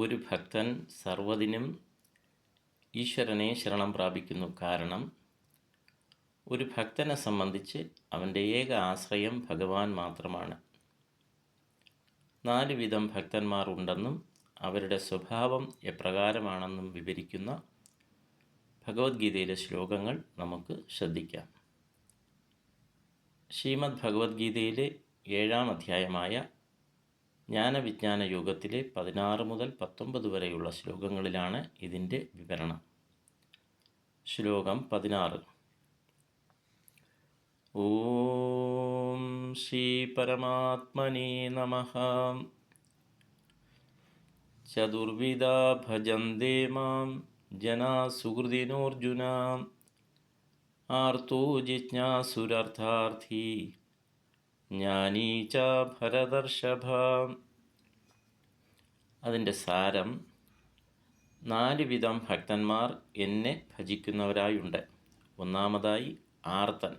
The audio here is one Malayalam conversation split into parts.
ഒരു ഭക്തൻ സർവതിനും ഈശ്വരനെ ശരണം പ്രാപിക്കുന്നു. കാരണം ഒരു ഭക്തനെ സംബന്ധിച്ച് അവന്റെ ഏക ആശ്രയം ഭഗവാൻ മാത്രമാണ്. നാല് വിധം ഭക്തന്മാർ ഉണ്ടെന്നും അവരുടെ സ്വഭാവം എപ്രകാരമാണെന്നും വിവരിക്കുന്ന ഭഗവത്ഗീതയിലെ ശ്ലോകങ്ങൾ നമുക്ക് ശ്രദ്ധിക്കാം. ശ്രീമദ് ഭഗവത്ഗീതയിലെ ഏഴാം അധ്യായമായ ജ്ഞാനവിജ്ഞാന യോഗത്തിലെ പതിനാറ് മുതൽ പത്തൊമ്പത് വരെയുള്ള ശ്ലോകങ്ങളിലാണ് ഇതിന്റെ വിവരണം. ശ്ലോകം പതിനാറ്. ഓം ശ്രീ പരമാത്മനേ നമ. ചതുർവിധ ഭജന്തേ മാം ജനാ സുഹൃദിനോർജുന ആർത്തോ ജിജ്ഞാസുരർത്ഥാർത്ഥി. ജ്ഞാനീ ച ഭരതർഷഭ. അതിന്റെ സാരം നാല് വിധം ഭക്തന്മാർ എന്നെ ഭജിക്കുന്നവരായുണ്ട്. ഒന്നാമതായി ആർത്തൻ.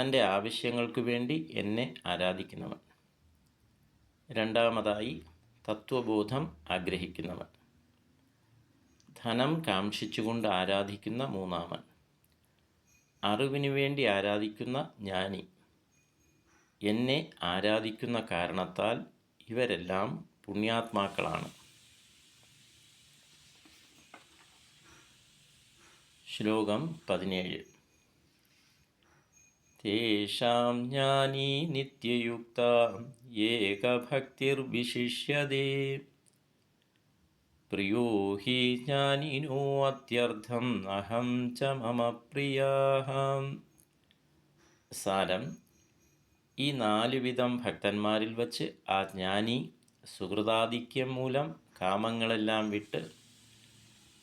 തന്റെ ആവശ്യങ്ങൾക്ക് വേണ്ടി എന്നെ ആരാധിക്കുന്നവൻ. രണ്ടാമതായി തത്വബോധം ആഗ്രഹിക്കുന്നവൻ. ധനം കാക്ഷിച്ചുകൊണ്ട് ആരാധിക്കുന്ന മൂന്നാമൻ. അറിവിനു വേണ്ടി ആരാധിക്കുന്ന ജ്ഞാനി. എന്നെ ആരാധിക്കുന്ന കാരണത്താൽ ഇവരെല്ലാം പുണ്യാത്മാക്കളാണ്. ശ്ലോകം പതിനേഴ്. തേഷാം ജ്ഞാനീ നിത്യയുക്ത ഏകഭക്തിർവിശിഷ്യതേ. പ്രിയോ ഹി ജ്ഞാനിനോ അത്യർത്ഥം അഹം ച മമ പ്രിയാഹം. സാരം ഈ നാല് വിധം ഭക്തന്മാരിൽ വച്ച് ആ ജ്ഞാനി സുഹൃതാധിക്യം മൂലം കാമങ്ങളെല്ലാം വിട്ട്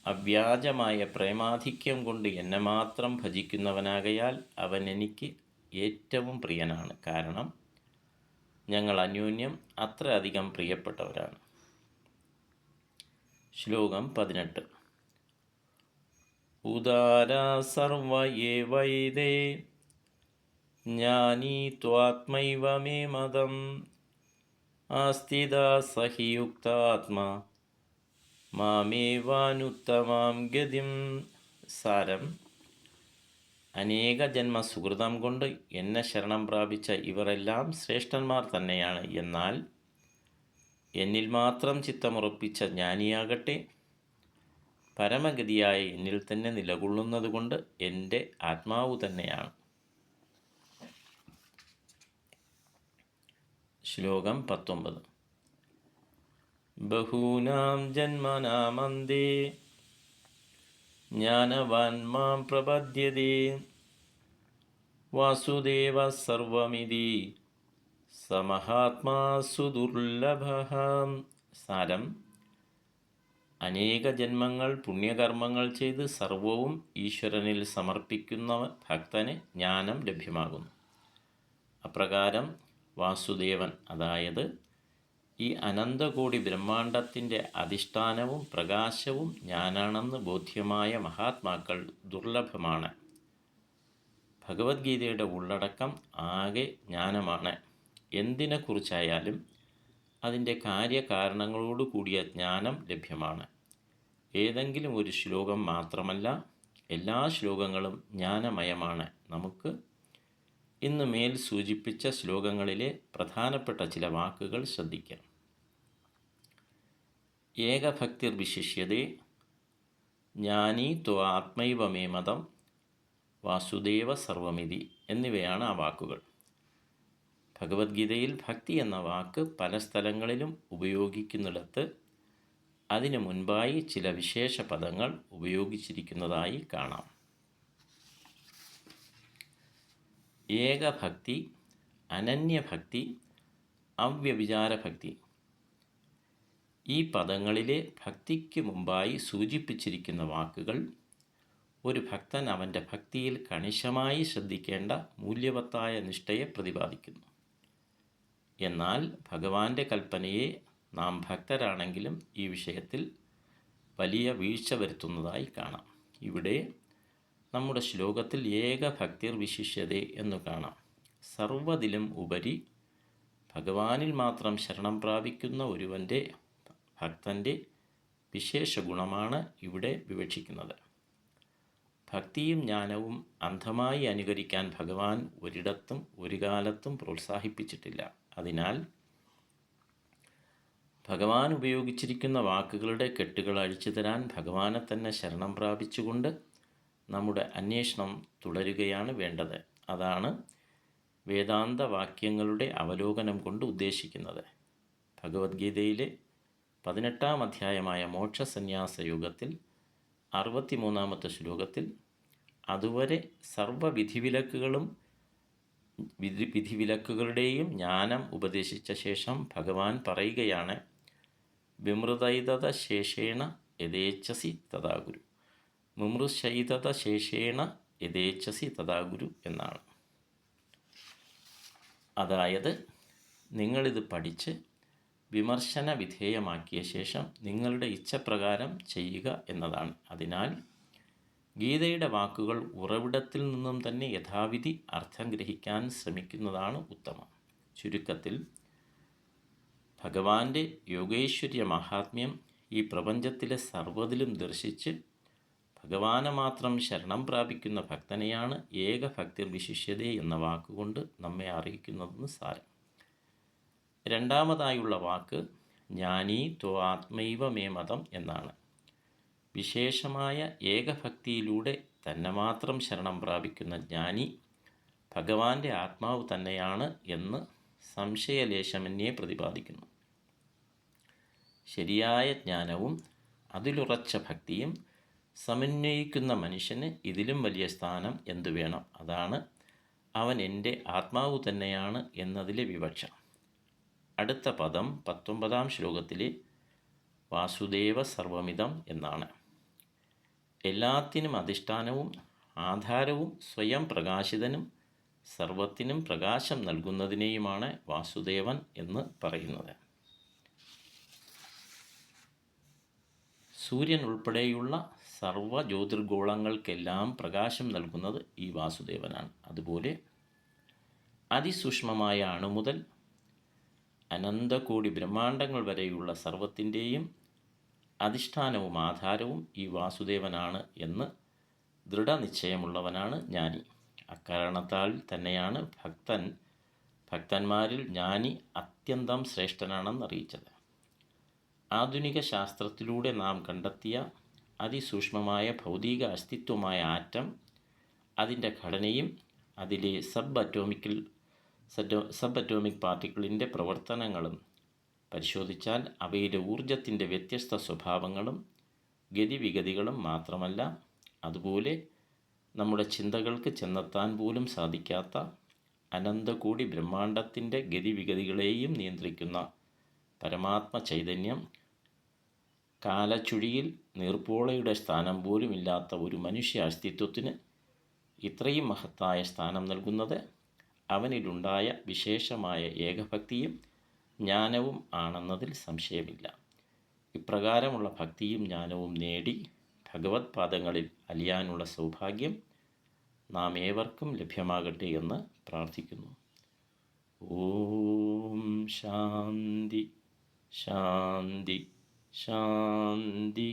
അവ്യാജമായ പ്രേമാധിക്യം കൊണ്ട് എന്നെ മാത്രം ഭജിക്കുന്നവനാകയാൽ അവൻ എനിക്ക് ഏറ്റവും പ്രിയനാണ്. കാരണം ഞങ്ങൾ അന്യോന്യം അത്ര അധികം പ്രിയപ്പെട്ടവരാണ്. ശ്ലോകം പതിനെട്ട്. ഉദാര സർവയേ വൈദേ ജ്ഞാനീ ത്വാത്മൈവമേ മതം ആസ്ഥിത സഹിയുക്താത്മാ മാമേവാനുത്തമാം ഗതിം സാരം അനേക ജന്മ സുഹൃതം കൊണ്ട് എന്നെ ശരണം പ്രാപിച്ച ഇവരെല്ലാം ശ്രേഷ്ഠന്മാർ തന്നെയാണ്. എന്നാൽ എന്നിൽ മാത്രം ചിത്തമുറപ്പിച്ച ജ്ഞാനിയാകട്ടെ പരമഗതിയായി എന്നിൽ തന്നെ നിലകൊള്ളുന്നത് കൊണ്ട് എന്റെ ആത്മാവ് തന്നെയാണ്. ശ്ലോകം പത്തൊമ്പത്. ബഹൂനാം ജന്മനാമന്തി ജ്ഞാനവാൻ മാം പ്രപദ്യതേ വാസുദേവ സർവമിതി സമഹാത്മാ സുദുർലഭ. സാരം അനേക ജന്മങ്ങൾ പുണ്യകർമ്മങ്ങൾ ചെയ്ത് സർവവും ഈശ്വരനിൽ സമർപ്പിക്കുന്ന ഭക്തന് ജ്ഞാനം ലഭ്യമാകുന്നു. അപ്രകാരം വാസുദേവൻ. അതായത് ഈ അനന്തകോടി ബ്രഹ്മാണ്ടത്തിന്റെ അധിഷ്ഠാനവും പ്രകാശവും ഞാനാണെന്ന് ബോധ്യമായ മഹാത്മാക്കൾ ദുർലഭമാണ്. ഭഗവത്ഗീതയുടെ ഉള്ളടക്കം ആകെ ജ്ഞാനമാണ്. എന്തിനെക്കുറിച്ചായാലും അതിന്റെ കാര്യകാരണങ്ങളോട് കൂടിയ ജ്ഞാനം ലഭ്യമാണ്. ഏതെങ്കിലും ഒരു ശ്ലോകം മാത്രമല്ല എല്ലാ ശ്ലോകങ്ങളും ജ്ഞാനമയമാണ്. നമുക്ക് ഇന്ന് മേൽ സൂചിപ്പിച്ച ശ്ലോകങ്ങളിലെ പ്രധാനപ്പെട്ട ചില വാക്കുകൾ ശ്രദ്ധിക്കാം. ഏകഭക്തിർ വിശിഷ്യതേ ജ്ഞാനി ത്വ ആത്മൈവ മേ മതം വാസുദേവ സർവമിതി എന്നിവയാണ് ആ വാക്കുകൾ. ഭഗവത്ഗീതയിൽ ഭക്തി എന്ന വാക്ക് പല സ്ഥലങ്ങളിലും ഉപയോഗിക്കുന്നിടത്ത് അതിനു മുൻപായി ചില വിശേഷ പദങ്ങൾ ഉപയോഗിച്ചിരിക്കുന്നതായി കാണാം. ഏകഭക്തി അനന്യഭക്തി അവ്യവിചാരഭക്തി ഈ പദങ്ങളിലെ ഭക്തിക്ക് മുമ്പായി സൂചിപ്പിച്ചിരിക്കുന്ന വാക്കുകൾ ഒരു ഭക്തൻ അവന്റെ ഭക്തിയിൽ കണിശമായി ശ്രദ്ധിക്കേണ്ട മൂല്യവത്തായ നിഷ്ഠയെ പ്രതിപാദിക്കുന്നു. എന്നാൽ ഭഗവാന്റെ കൽപ്പനയെ നാം ഭക്തരാണെങ്കിലും ഈ വിഷയത്തിൽ വലിയ വീഴ്ച വരുത്തുന്നതായി കാണാം. ഇവിടെ നമ്മുടെ ശ്ലോകത്തിൽ ഏക ഭക്തിർ വിശിഷ്യതേ എന്നു കാണാം. സർവതിലും ഉപരി ഭഗവാനിൽ മാത്രം ശരണം പ്രാപിക്കുന്ന ഒരുവന്റെ ഭക്തന്റെ വിശേഷ ഗുണമാണ് ഇവിടെ വിവക്ഷിക്കുന്നത്. ഭക്തിയും ജ്ഞാനവും അന്ധമായി അനുകരിക്കാൻ ഭഗവാൻ ഒരിടത്തും ഒരു കാലത്തും പ്രോത്സാഹിപ്പിച്ചിട്ടില്ല. അതിനാൽ ഭഗവാൻ ഉപയോഗിച്ചിരിക്കുന്ന വാക്കുകളുടെ കെട്ടുകൾ അഴിച്ചു തരാൻ ഭഗവാനെ തന്നെ ശരണം പ്രാപിച്ചുകൊണ്ട് നമ്മുടെ അന്വേഷണം തുടരുകയാണ് വേണ്ടത്. അതാണ് വേദാന്ത വാക്യങ്ങളുടെ അവലോകനം കൊണ്ട് ഉദ്ദേശിക്കുന്നത്. ഭഗവത്ഗീതയിലെ പതിനെട്ടാം അധ്യായമായ മോക്ഷസന്യാസ യുഗത്തിൽ അറുപത്തിമൂന്നാമത്തെ ശ്ലോകത്തിൽ അതുവരെ സർവവിധിവിലക്കുകളും വിധി വിധിവിലക്കുകളുടെയും ജ്ഞാനം ഉപദേശിച്ച ശേഷം ഭഗവാൻ പറയുകയാണ് വിമൃതൈതത ശേഷേണ യഥേച്ഛസി തഥാഗുരു. മുമൃശൈതത ശേഷേണ യഥേച്ഛസി തഥാഗുരു എന്നാണ്. അതായത് നിങ്ങളിത് പഠിച്ച് വിമർശന വിധേയമാക്കിയ ശേഷം നിങ്ങളുടെ ഇച്ഛപ്രകാരം ചെയ്യുക എന്നതാണ്. അതിനാൽ ഗീതയുടെ വാക്കുകൾ ഉറവിടത്തിൽ നിന്നും തന്നെ യഥാവിധി അർത്ഥം ഗ്രഹിക്കാൻ ശ്രമിക്കുന്നതാണ് ഉത്തമം. ചുരുക്കത്തിൽ ഭഗവാന്റെ യോഗേശ്വര്യ മഹാത്മ്യം ഈ പ്രപഞ്ചത്തിലെ സർവതിലും ദർശിച്ച് ഭഗവാനെ മാത്രം ശരണം പ്രാപിക്കുന്ന ഭക്തനെയാണ് ഏകഭക്തിർ വിശിഷ്യതേ എന്ന വാക്കുകൊണ്ട് നമ്മെ അറിയിക്കുന്നതെന്ന് സാരം. രണ്ടാമതായുള്ള വാക്ക് ജ്ഞാനീ ത്വ ആത്മൈവ മേ മതം എന്നാണ്. വിശേഷമായ ഏകഭക്തിയിലൂടെ തന്നെ മാത്രം ശരണം പ്രാപിക്കുന്ന ജ്ഞാനി ഭഗവാന്റെ ആത്മാവ് തന്നെയാണ് എന്ന് സംശയലേശമന്യേ പ്രതിപാദിക്കുന്നു. ശരിയായ ജ്ഞാനവും അതിലുറച്ച ഭക്തിയും സമന്വയിക്കുന്ന മനുഷ്യന് ഇതിലും വലിയ സ്ഥാനം എന്തു വേണം? അതാണ് അവൻ എന്റെ ആത്മാവ് തന്നെയാണ് എന്നതിലെ വിവക്ഷ അടുത്ത പദം പത്തൊമ്പതാം ശ്ലോകത്തിലെ വാസുദേവ സർവമിതം എന്നാണ്. എല്ലാത്തിനും അധിഷ്ഠാനവും ആധാരവും സ്വയം പ്രകാശിതനും സർവത്തിനും പ്രകാശം നൽകുന്നതിനെയുമാണ് വാസുദേവൻ എന്ന് പറയുന്നത്. സൂര്യൻ ഉൾപ്പെടെയുള്ള സർവ ജ്യോതിർഗോളങ്ങൾക്കെല്ലാം പ്രകാശം നൽകുന്നത് ഈ വാസുദേവനാണ്. അതുപോലെ അതിസൂക്ഷ്മമായ അണു മുതൽ അനന്തകോടി ബ്രഹ്മാണ്ടങ്ങൾ വരെയുള്ള സർവത്തിന്റെയും അധിഷ്ഠാനവും ആധാരവും ഈ വാസുദേവനാണ് എന്ന് ദൃഢനിശ്ചയമുള്ളവനാണ് ജ്ഞാനി. അക്കാരണത്താൽ തന്നെയാണ് ഭക്തൻ ഭക്തന്മാരിൽ ജ്ഞാനി അത്യന്തം ശ്രേഷ്ഠനാണെന്ന് അറിയിച്ചത് ആധുനിക ശാസ്ത്രത്തിലൂടെ നാം കണ്ടെത്തിയ അതിസൂക്ഷ്മമായ ഭൗതിക അസ്തിത്വമായ ആറ്റം അതിന്റെ ഘടനയും അതിലെ സബ് അറ്റോമിക്കിൽ സബ് അറ്റോമിക് പാർട്ടിക്കിളിന്റെ പ്രവർത്തനങ്ങളും പരിശോധിച്ചാൽ അവയിലെ ഊർജത്തിന്റെ വ്യത്യസ്ത സ്വഭാവങ്ങളും ഗതിവിഗതികളും മാത്രമല്ല അതുപോലെ നമ്മുടെ ചിന്തകൾക്ക് ചെന്നെത്താൻ പോലും സാധിക്കാത്ത അനന്തകൂടി ബ്രഹ്മാണ്ടത്തിന്റെ ഗതിവിഗതികളെയും നിയന്ത്രിക്കുന്ന പരമാത്മ ചൈതന്യം കാലച്ചുഴിയിൽ നീർപ്പോളയുടെ സ്ഥാനം പോലുമില്ലാത്ത ഒരു മനുഷ്യ അസ്തിത്വത്തിന് ഇത്രയും മഹത്തായ സ്ഥാനം നൽകുന്നത് അവനിലുണ്ടായ വിശേഷമായ ഏകഭക്തിയും ജ്ഞാനവും ആണെന്നതിൽ സംശയമില്ല. ഇപ്രകാരമുള്ള ഭക്തിയും ജ്ഞാനവും നേടി ഭഗവത് പാദങ്ങളിൽ അലിയാനുള്ള സൗഭാഗ്യം നാം ഏവർക്കും ലഭ്യമാകട്ടെ എന്ന് പ്രാർത്ഥിക്കുന്നു. ഓം ശാന്തി ശാന്തി. ശാന്തി